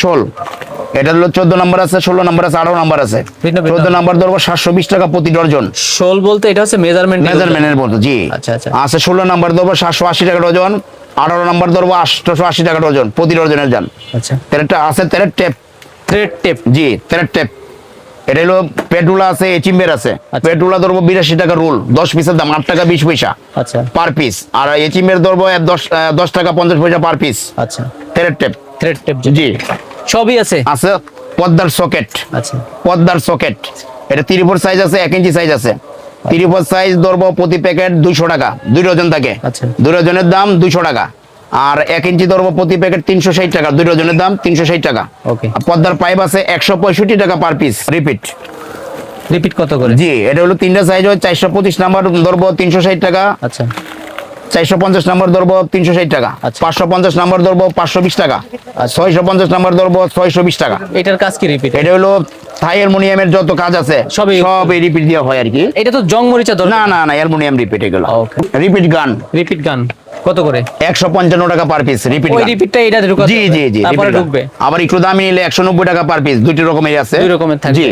শোল এটা হলো চোদ্দ নম্বর আছে ষোলো নম্বর আছে আঠারো নম্বর আছে। চোদ্দ নম্বর ধরবো সাতশো বিশ টাকা প্রতি ডজন। শোল বলতে এটা হচ্ছে মেজারমেন্ট মেজারমেন্টের মতো জি। আচ্ছা, আচ্ছা। আছে ষোলো নম্বর ধরবো সাতশো আশি টাকা ডজন আঠারো নম্বর ধরবো আটশো আশি টাকা ডজন প্রতি ডজনের যান। আচ্ছা। তেরেটা আছে তেরের টেপ থ্রেড টেপ জি তেরের টেপ এটা হলো পেট্রোলা আছে এচিম্বের আছে। আচ্ছা। পেট্রোলা ধরবো বিরাশি টাকা রোল দশ পিসের দাম আট টাকা বিশ পয়সা। আচ্ছা। Per piece. আর এচিম্বের ধরবো দশ দশ টাকা পঞ্চাশ পয়সা পার পিস। আচ্ছা। তেরের টেপ থ্রেড টেপ জি। সবই আছে? আছে পদ্মার সকেট আচ্ছা। পদ্মার সকেট এটা তিরিপুর সাইজ আছে এক ইঞ্চি সাইজ আছে। তিরিপুর সাইজ ধরবো প্রতি প্যাকেট দুইশো টাকা দুই ডজন থাকে। আচ্ছা। দুই ডজনের দাম দুইশো টাকা। আর এক ইঞ্চি ধরবো প্রতি প্যাকেট তিনশো ষাট টাকা দুই ডজনের দাম তিনশো ষাট টাকা। পদ্মার পাইপ আছে একশো পঁয়ষট্টি টাকা পার পিস রিপিট রিপিট কত করে? জি এটা হলো তিনটা সাইজ হয় চারশো পঁচিশ নাম্বার ধরবো তিনশো ষাট টাকা। আচ্ছা। চারশো পঞ্চাশ নাম্বার ধরবো তিনশো ষাট টাকা আচ্ছা। পাঁচশো পঞ্চাশ নাম্বার ধরবো পাঁচশো বিশ টাকা ছয়শো পঞ্চাশ নাম্বার ধরবো ছয়শো বিশ টাকা। এটার কাজ কি রিপিট এটা হলো থাই অ্যালুমিনিয়ামের যত কাজ আছে সবই- সব রিপিট দেওয়া হয় আর কি। এটা তো জং মরিচা না না না অ্যালুমিনিয়াম রিপিট এগুলো. Rivet gun. Rivet gun. কত করে? একশো পঞ্চান্ন টাকা পার পিস রিপিট ওই রিপিটটা এটা ঢুকাতে জি জি জি তারপরে ঢুকবে। আবার একটু দামি নিলে একশো নব্বই টাকা পার পিস দুটি রকমের আছে। দুই রকমের থাকবে। জি।